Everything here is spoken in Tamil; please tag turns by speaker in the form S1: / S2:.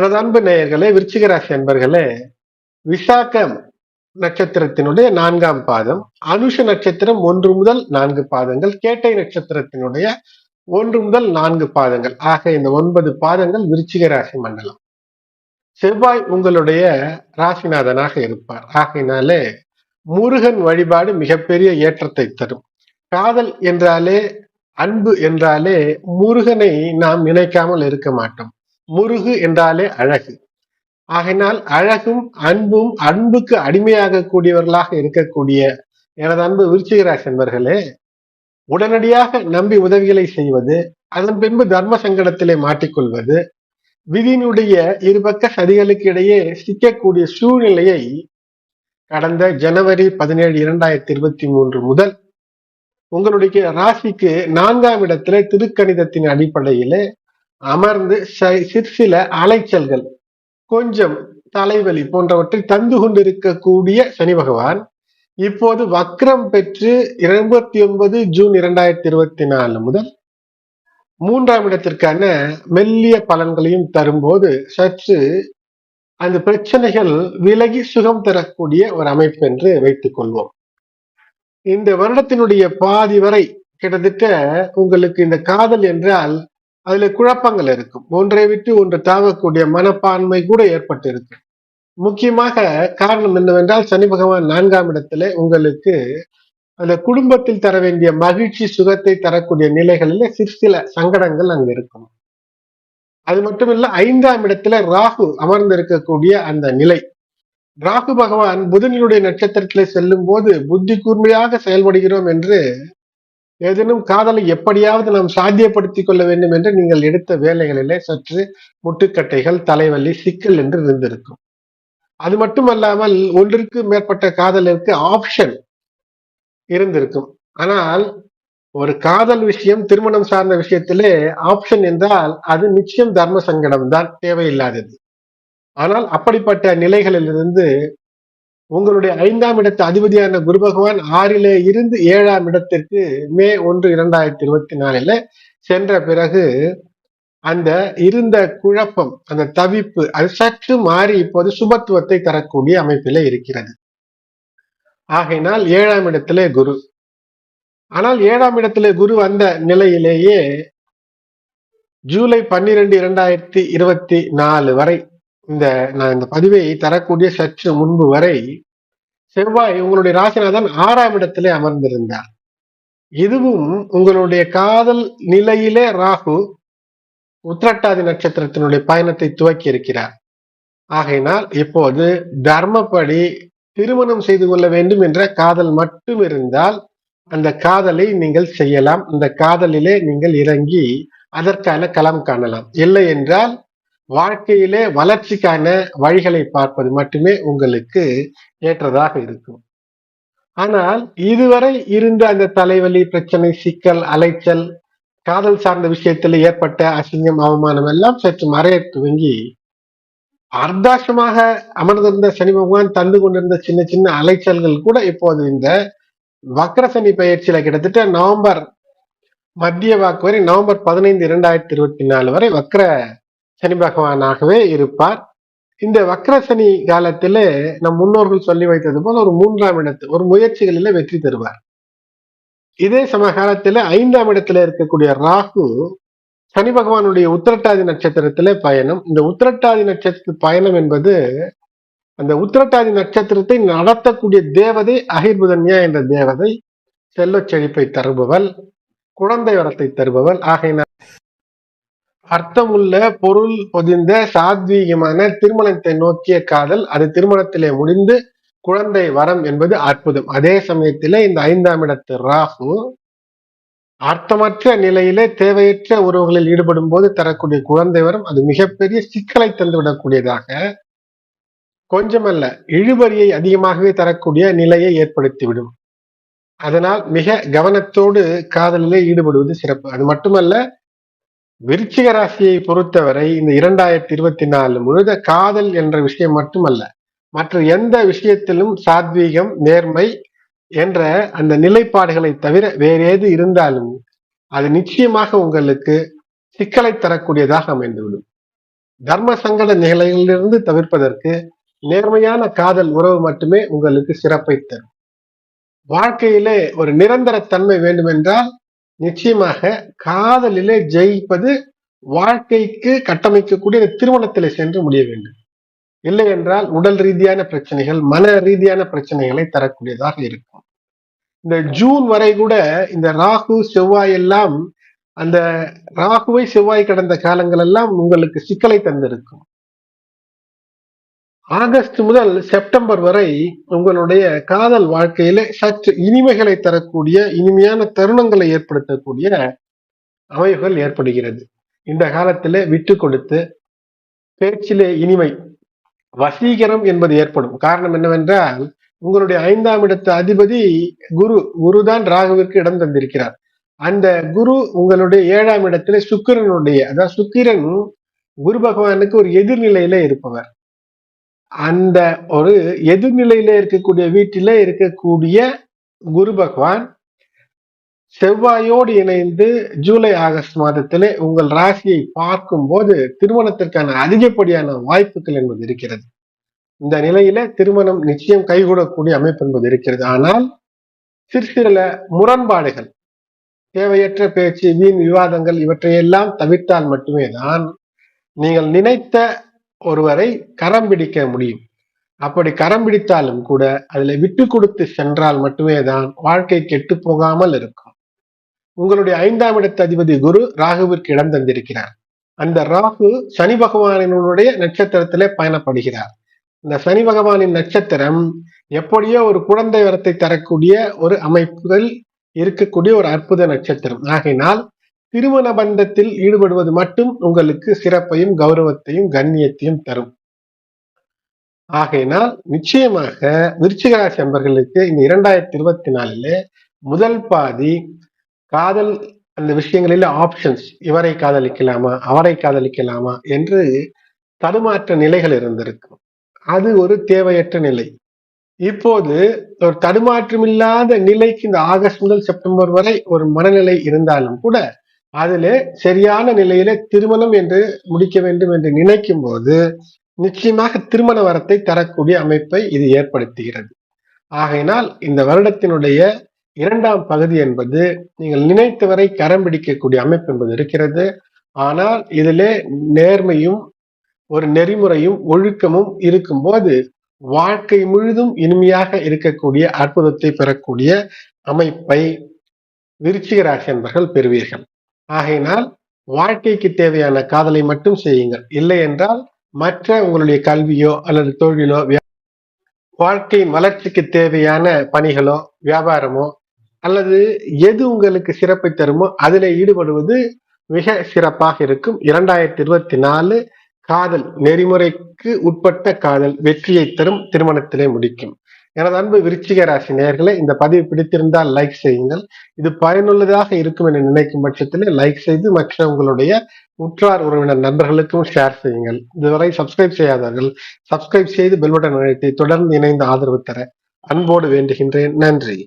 S1: எனது அன்பு நேயர்களே விருச்சிகராசி அன்பர்களே விசாகம் நட்சத்திரத்தினுடைய நான்காம் பாதம் அனுஷ நட்சத்திரம் ஒன்று முதல் நான்கு பாதங்கள் கேட்டை நட்சத்திரத்தினுடைய ஒன்று முதல் நான்கு பாதங்கள். ஆக இந்த ஒன்பது பாதங்கள் விருச்சிக ராசி மண்டலம். செவ்வாய் உங்களுடைய ராசிநாதனாக இருப்பார். ஆகையினாலே முருகன் வழிபாடு மிகப்பெரிய ஏற்றத்தை தரும். காதல் என்றாலே அன்பு என்றாலே முருகனை நாம் நினைக்காமல் இருக்க மாட்டோம். முருகு என்றாலே அழகு. ஆகினால் அழகும் அன்பும் அன்புக்கு அடிமையாக கூடியவர்களாக இருக்கக்கூடிய எனது அன்பு விருச்சிகராசி நண்பர்களே உடனடியாக நம்பி உதவிகளை செய்வது அதன் பின்பு தர்ம சங்கடத்திலே மாட்டிக்கொள்வது விதியினுடைய இருபக்க சதிகளுக்கு இடையே சிக்கக்கூடிய சூழ்நிலையை கடந்த ஜனவரி பதினேழு இரண்டாயிரத்தி இருபத்தி மூன்று முதல் உங்களுடைய ராசிக்கு நான்காம் இடத்துல திருக்கணிதத்தின் அடிப்படையிலே அமர்ந்து சிற்சில அலைச்சல்கள் கொஞ்சம் தலைவலி போன்றவற்றை தந்து கொண்டிருக்கக்கூடிய சனி பகவான் இப்போது வக்ரம் பெற்று இருபத்தி ஒன்பது ஜூன் இரண்டாயிரத்தி இருபத்தி நாலு முதல் மூன்றாம் இடத்திற்கான மெல்லிய பலன்களையும் தரும்போது சற்று அந்த பிரச்சனைகள் விலகி சுகம் தரக்கூடிய ஒரு அமைப்பு என்று வைத்துக் கொள்வோம். இந்த வருடத்தினுடைய பாதி வரை கிட்டத்தட்ட உங்களுக்கு இந்த காதல் என்றால் அதுல குழப்பங்கள் இருக்கும். ஒன்றை விட்டு ஒன்று தாங்கக்கூடிய மனப்பான்மை கூட ஏற்பட்டு இருக்கு முக்கியமாக காரணம் என்னவென்றால் சனி பகவான் நான்காம் இடத்துல உங்களுக்கு அந்த குடும்பத்தில் தர வேண்டிய மகிழ்ச்சி சுகத்தை தரக்கூடிய நிலைகளில சிற்சில சங்கடங்கள் அங்க இருக்கும். அது மட்டும் இல்ல ஐந்தாம் இடத்துல ராகு அமர்ந்து இருக்கக்கூடிய அந்த நிலை. ராகு பகவான் புதனினுடைய நட்சத்திரத்திலே செல்லும் போது புத்தி கூர்மையாக செயல்படுகிறோம் என்று ஏதேனும் காதலை எப்படியாவது நாம் சாத்தியப்படுத்திக் கொள்ள வேண்டும் என்று நீங்கள் எடுத்த வேலைகளிலே சற்று முட்டுக்கட்டைகள் தலைவலி சிக்கல் என்று இருந்திருக்கும். அது மட்டுமல்லாமல் ஒன்றிற்கு மேற்பட்ட காதலிற்கு ஆப்ஷன் இருந்திருக்கும். ஆனால் ஒரு காதல் விஷயம் திருமணம் சார்ந்த விஷயத்திலே ஆப்ஷன் என்றால் அது நிச்சயம் தர்ம சங்கடம் தான் தேவையில்லாதது. ஆனால் அப்படிப்பட்ட நிலைகளிலிருந்து உங்களுடைய ஐந்தாம் இடத்து அதிபதியான குரு பகவான் ஆறில இருந்து ஏழாம் இடத்திற்கு மே ஒன்று இரண்டாயிரத்தி இருபத்தி நாலுல சென்ற பிறகு அந்த இருந்த குழப்பம் அந்த தவிப்பு அது சற்று மாறி இப்போது சுபத்துவத்தை தரக்கூடிய அமைப்பில இருக்கிறது. ஆகையினால் ஏழாம் இடத்திலே குரு. ஆனால் ஏழாம் இடத்திலே குரு வந்த நிலையிலேயே ஜூலை பன்னிரெண்டு இரண்டாயிரத்தி இருபத்தி நாலு வரை இந்த நான் இந்த பதிவை தரக்கூடிய சற்று முன்பு வரை செவ்வாய் உங்களுடைய ராசிநாதன் ஆறாம் இடத்திலே அமர்ந்திருந்தார். இதுவும் உங்களுடைய காதல் நிலையிலே ராகு உத்திரட்டாதி நட்சத்திரத்தினுடைய பயணத்தை துவக்கி இருக்கிறார். ஆகையினால் இப்போது தர்மப்படி திருமணம் செய்து கொள்ள வேண்டும் என்ற காதல் மட்டும் இருந்தால் அந்த காதலை நீங்கள் செய்யலாம். அந்த காதலிலே நீங்கள் இறங்கி அதற்கான களம் காணலாம். இல்லை என்றால் வாழ்க்கையிலே வளர்ச்சிக்கான வழிகளை பார்ப்பது மட்டுமே உங்களுக்கு ஏற்றதாக இருக்கும். ஆனால் இதுவரை இருந்த அந்த தலைவலி பிரச்சனை சிக்கல் அலைச்சல் காதல் சார்ந்த விஷயத்தில் ஏற்பட்ட அசிங்கம் அவமானம் எல்லாம் சற்று மறைய துவங்கி அர்த்தாசமாக அமர்ந்திருந்த சனி பகவான் தந்து கொண்டிருந்த சின்ன சின்ன அலைச்சல்கள் கூட இப்போது இந்த வக்ர சனி பயிற்சியில கிட்டத்தட்ட நவம்பர் மத்திய வாக்கு வரை நவம்பர் பதினைந்து இரண்டாயிரத்தி இருபத்தி நாலு வரை வக்ர சனி பகவானாகவே இருப்பார். இந்த வக்ர சனி காலத்துல நம் முன்னோர்கள் சொல்லி வைத்தது போல ஒரு மூன்றாம் இடத்து ஒரு முயற்சிகளில வெற்றி தருவார் இதே சமகாலத்துல ஐந்தாம் இடத்துல இருக்கக்கூடிய ராகு சனி பகவானுடைய உத்திரட்டாதி நட்சத்திரத்திலே பயணம். இந்த உத்திரட்டாதி நட்சத்திர பயணம் என்பது அந்த உத்திரட்டாதி நட்சத்திரத்தை நடத்தக்கூடிய தேவதை அகிர்புதன்யா என்ற தேவதை செல்வச் செழிப்பை தருபவள் குழந்தை வரத்தை தருபவள். ஆகையினால் அர்த்தமுள்ள பொருள் பொதிந்த சாத்வீகமான திருமணத்தை நோக்கிய காதல் அது திருமணத்திலே முடிந்து குழந்தை வரம் என்பது அற்புதம். அதே சமயத்திலே இந்த ஐந்தாம் இடத்து ராகு அர்த்தமற்ற நிலையிலே தேவையற்ற உறவுகளில் ஈடுபடும் போது தரக்கூடிய குழந்தை வரம் அது மிகப்பெரிய சிக்கலை தந்துவிடக்கூடியதாக கொஞ்சமல்ல இழுபறியை அதிகமாகவே தரக்கூடிய நிலையை ஏற்படுத்திவிடும். அதனால் மிக கவனத்தோடு காதலிலே ஈடுபடுவது சிறப்பு. அது மட்டுமல்ல விருச்சிக ராசியை பொறுத்தவரை இந்த இரண்டாயிரத்தி இருபத்தி நாலு முழுத காதல் என்ற விஷயம் மட்டுமல்ல மற்ற எந்த விஷயத்திலும் சாத்வீகம் நேர்மை என்ற அந்த நிலைப்பாடுகளை தவிர வேற ஏது இருந்தாலும் அது நிச்சயமாக உங்களுக்கு சிக்கலை தரக்கூடியதாக அமைந்துவிடும். தர்ம சங்கட நிலைகளிலிருந்து தவிர்ப்பதற்கு நேர்மையான காதல் உறவு மட்டுமே உங்களுக்கு சிறப்பை தரும். வாழ்க்கையிலே ஒரு நிரந்தர தன்மை வேண்டுமென்றால் நிச்சயமாக காதலிலே ஜெயிப்பது வாழ்க்கைக்கு கட்டமைக்கக்கூடிய திருமணத்திலே சென்று முடிய வேண்டும். இல்லை என்றால் உடல் ரீதியான பிரச்சனைகள் மன ரீதியான பிரச்சனைகளை தரக்கூடியதாக இருக்கும். இந்த ஜூன் வரை கூட இந்த ராகு செவ்வாய் எல்லாம் அந்த ராகுவை செவ்வாய் கடந்த காலங்கள் எல்லாம் உங்களுக்கு சிக்கலை தந்திருக்கும். ஆகஸ்ட் முதல் செப்டம்பர் வரை உங்களுடைய காதல் வாழ்க்கையில சற்று இனிமைகளை தரக்கூடிய இனிமையான தருணங்களை ஏற்படுத்தக்கூடிய அமைப்புகள் ஏற்படுகிறது. இந்த காலத்துல விட்டு கொடுத்து பேச்சிலே இனிமை வசீகரம் என்பது ஏற்படும். காரணம் என்னவென்றால் உங்களுடைய ஐந்தாம் இடத்து அதிபதி குரு குரு தான் ராகுவிற்கு இடம் தந்திருக்கிறார். அந்த குரு உங்களுடைய ஏழாம் இடத்துல சுக்கிரனுடைய அதாவது சுக்கிரன் குரு பகவானுக்கு ஒரு எதிர்நிலையில இருப்பவர். அந்த ஒரு எதிர்நிலையில இருக்கக்கூடிய வீட்டில இருக்கக்கூடிய குரு பகவான் செவ்வாயோடு இணைந்து ஜூலை ஆகஸ்ட் மாதத்திலே உங்கள் ராசியை பார்க்கும் போது திருமணத்திற்கான அதிகப்படியான வாய்ப்புகள் என்பது இருக்கிறது. இந்த நிலையில திருமணம் நிச்சயம் கைகூடக்கூடிய அமைப்பு என்பது இருக்கிறது. ஆனால் சிறு சில முரண்பாடுகள் தேவையற்ற பேச்சு வீண் விவாதங்கள் இவற்றையெல்லாம் தவிர்த்தால் மட்டுமே தான் நீங்கள் நினைத்த ஒருவரை கரம் பிடிக்க முடியும். அப்படி கரம் பிடித்தாலும் கூட அதுல விட்டு கொடுத்து சென்றால் மட்டுமே தான் வாழ்க்கை கெட்டு போகாமல் இருக்கும். உங்களுடைய ஐந்தாம் இடத்து அதிபதி குரு ராகுவிற்கு இடம் தந்திருக்கிறார். அந்த ராகு சனி பகவானினுடைய நட்சத்திரத்திலே பயணப்படுகிறார். இந்த சனி பகவானின் நட்சத்திரம் எப்படியோ ஒரு குழந்தை வரத்தை தரக்கூடிய ஒரு அமைப்புகள் இருக்கக்கூடிய ஒரு அற்புத நட்சத்திரம். ஆகையினால் திருமண பந்தத்தில் ஈடுபடுவது மட்டும் உங்களுக்கு சிறப்பையும் கௌரவத்தையும் கண்ணியத்தையும் தரும். ஆகையினால் நிச்சயமாக விருச்சிகராசி அன்பர்களுக்கு இந்த இரண்டாயிரத்தி இருபத்தி நாலுல முதல் பாதி காதல் அந்த விஷயங்களில் ஆப்ஷன்ஸ் இவரை காதலிக்கலாமா அவரை காதலிக்கலாமா என்று தடுமாற்ற நிலைகள் இருந்திருக்கும். அது ஒரு தேவையற்ற நிலை. இப்போது ஒரு தடுமாற்றமில்லாத நிலைக்கு இந்த ஆகஸ்ட் முதல் செப்டம்பர் வரை ஒரு மனநிலை இருந்தாலும் கூட அதுல சரியான நிலையில திருமணம் என்று முடிக்க வேண்டும் என்று நினைக்கும் போது நிச்சயமாக திருமண வரத்தை தரக்கூடிய அமைப்பை இது ஏற்படுத்துகிறது. ஆகையினால் இந்த வருடத்தினுடைய இரண்டாம் பகுதி என்பது நீங்கள் நினைத்தவரை கரம் பிடிக்கக்கூடிய அமைப்பு என்பது இருக்கிறது. ஆனால் இதிலே நேர்மையும் ஒரு நெறிமுறையும் ஒழுக்கமும் இருக்கும்போது வாழ்க்கை முழுதும் இனிமையாக இருக்கக்கூடிய அற்புதத்தை பெறக்கூடிய அமைப்பை விருச்சிக ராசி என்பர்கள் பெறுவீர்கள். ஆகையினால் வாழ்க்கைக்கு தேவையான காதலை மட்டும் செய்யுங்கள். இல்லை என்றால் மற்ற உங்களுடைய கல்வியோ அல்லது தொழிலோ வாழ்க்கையின் வளர்ச்சிக்கு தேவையான பணிகளோ வியாபாரமோ அல்லது எது உங்களுக்கு சிறப்பை தருமோ அதில் ஈடுபடுவது மிக சிறப்பாக இருக்கும். இரண்டாயிரத்தி இருபத்தி நாலு காதல் நெறிமுறைக்கு உட்பட்ட காதல் வெற்றியை தரும் திருமணத்திலே முடிக்கும். எனது அன்பு விருச்சிக ராசி நேர்களை இந்த பதிவு பிடித்திருந்தால் லைக் செய்யுங்கள். இது பயனுள்ளதாக இருக்கும் என நினைக்கும் பட்சத்தில் லைக் செய்து மற்ற உங்களுடைய உற்றார் உறவினர் நண்பர்களுக்கும் ஷேர் செய்யுங்கள். இதுவரை சப்ஸ்கிரைப் செய்யாதவர்கள் சப்ஸ்கிரைப் செய்து பெல்பட்டன் அழைத்து தொடர்ந்து இணைந்து ஆதரவு தர அன்போடு வேண்டுகின்றேன். நன்றி.